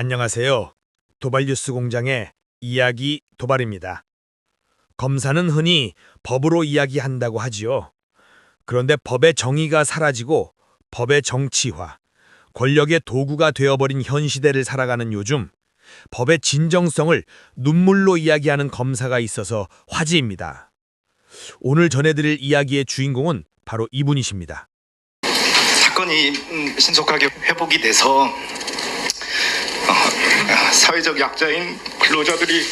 안녕하세요. 도발뉴스 공장의 이야기 도발입니다. 검사는 흔히 법으로 이야기한다고 하지요. 그런데 법의 정의가 사라지고 법의 정치화, 권력의 도구가 되어버린 현 시대를 살아가는 요즘 법의 진정성을 눈물로 이야기하는 검사가 있어서 화제입니다. 오늘 전해드릴 이야기의 주인공은 바로 이분이십니다. 사건이 음, 신속하게 회복이 돼서 어, 사회적 약자인 근로자들이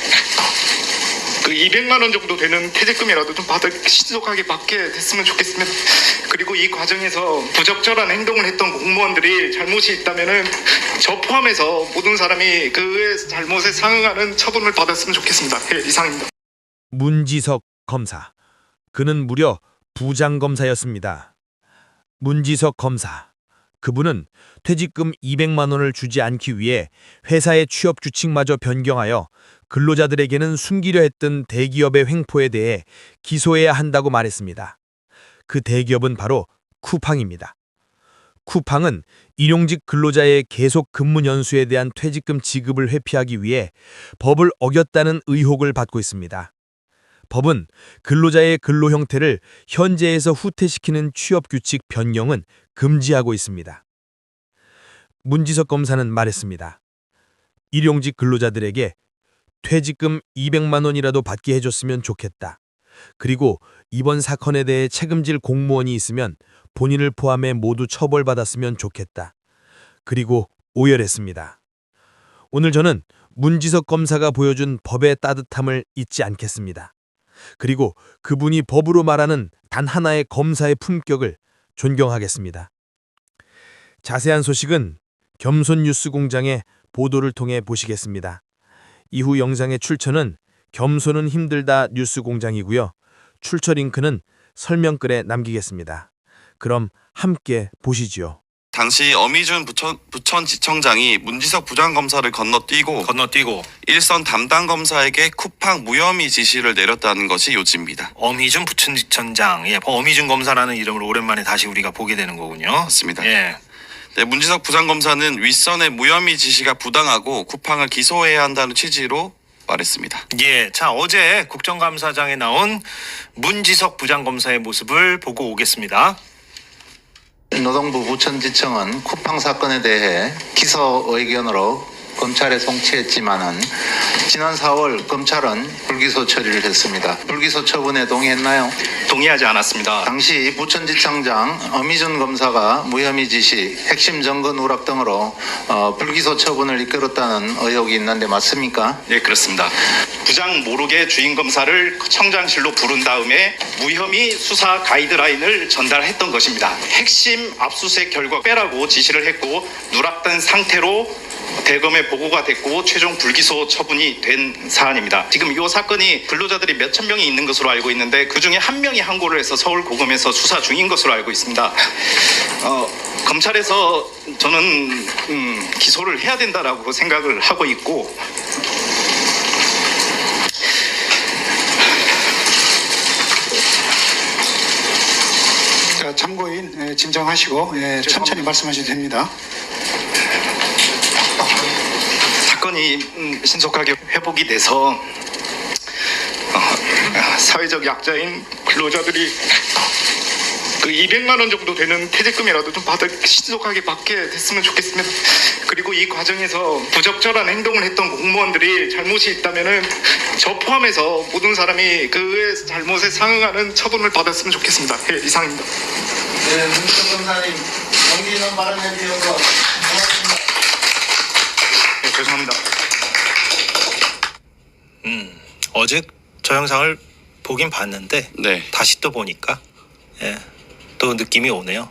그 200만 원 정도 되는 퇴직금이라도 좀 받아 신속하게 받게 됐으면 좋겠습니다. 그리고 이 과정에서 부적절한 행동을 했던 공무원들이 잘못이 있다면은 저 포함해서 모든 사람이 그의 잘못에 상응하는 처분을 받았으면 좋겠습니다. 예, 이상입니다. 문지석 검사. 그는 무려 부장 검사였습니다. 문지석 검사. 그분은 퇴직금 200만 원을 주지 않기 위해 회사의 취업 규칙마저 변경하여 근로자들에게는 숨기려 했던 대기업의 횡포에 대해 기소해야 한다고 말했습니다. 그 대기업은 바로 쿠팡입니다. 쿠팡은 일용직 근로자의 계속 근무 연수에 대한 퇴직금 지급을 회피하기 위해 법을 어겼다는 의혹을 받고 있습니다. 법은 근로자의 근로 형태를 현재에서 후퇴시키는 취업 규칙 변경은 금지하고 있습니다. 문지석 검사는 말했습니다. 일용직 근로자들에게 퇴직금 200만 원이라도 받게 해줬으면 좋겠다. 그리고 이번 사건에 대해 책임질 공무원이 있으면 본인을 포함해 모두 처벌받았으면 좋겠다. 그리고 오열했습니다. 오늘 저는 문지석 검사가 보여준 법의 따뜻함을 잊지 않겠습니다. 그리고 그분이 법으로 말하는 단 하나의 검사의 품격을 존경하겠습니다. 자세한 소식은 겸손 뉴스 공장의 보도를 통해 보시겠습니다. 이후 영상의 출처는 겸손은 힘들다 뉴스 공장이고요. 출처 링크는 설명글에 남기겠습니다. 그럼 함께 보시지요. 당시 어미준 부천, 부천지청장이 문지석 부장검사를 건너뛰고 건너뛰고 일선 담당 검사에게 쿠팡 무혐의 지시를 내렸다는 것이 요지입니다. 어미준 부천지청장, 예, 어미준 검사라는 이름을 오랜만에 다시 우리가 보게 되는 거군요. 맞습니다. 예, 네, 문지석 부장검사는 윗선의 무혐의 지시가 부당하고 쿠팡을 기소해야 한다는 취지로 말했습니다. 예, 자 어제 국정감사장에 나온 문지석 부장검사의 모습을 보고 오겠습니다. 노동부 부천지청은 쿠팡 사건에 대해 기소 의견으로 검찰에 송치했지만은 지난 4월 검찰은 불기소 처리를 했습니다. 불기소 처분에 동의했나요? 동의하지 않았습니다. 당시 부천지청장 어미준 검사가 무혐의 지시, 핵심 정거 누락 등으로 어, 불기소 처분을 이끌었다는 의혹이 있는데 맞습니까? 네, 그렇습니다. 부장 모르게 주인 검사를 청장실로 부른 다음에 무혐의 수사 가이드라인을 전달했던 것입니다. 핵심 압수수색 결과 빼라고 지시를 했고 누락된 상태로 대검에 보고가 됐고 최종 불기소 처분이 된 사안입니다. 지금 이 사건이 근로자들이 몇천 명이 있는 것으로 알고 있는데 그 중에 한 명이 항고를 해서 서울 고검에서 수사 중인 것으로 알고 있습니다. 어, 검찰에서 저는 음, 기소를 해야 된다라고 생각을 하고 있고 자, 참고인 예, 진정하시고 예, 천천히 말씀하셔도 됩니다. 사건이 음, 신속하게 회복이 돼서 어, 사회적 약자인 근로자들이 그 200만 원 정도 되는 퇴직금이라도 좀 받아 신속하게 받게 됐으면 좋겠습니다. 그리고 이 과정에서 부적절한 행동을 했던 공무원들이 잘못이 있다면은 저 포함해서 모든 사람이 그의 잘못에 상응하는 처분을 받았으면 좋겠습니다. 예, 이상입니다. 네, 문지석 검사님 동의는 발언해 주셔서 고맙습니다. 예, 죄송합니다. 음, 어제 저 영상을 보긴 봤는데 네. 다시 또 보니까 예, 또 느낌이 오네요.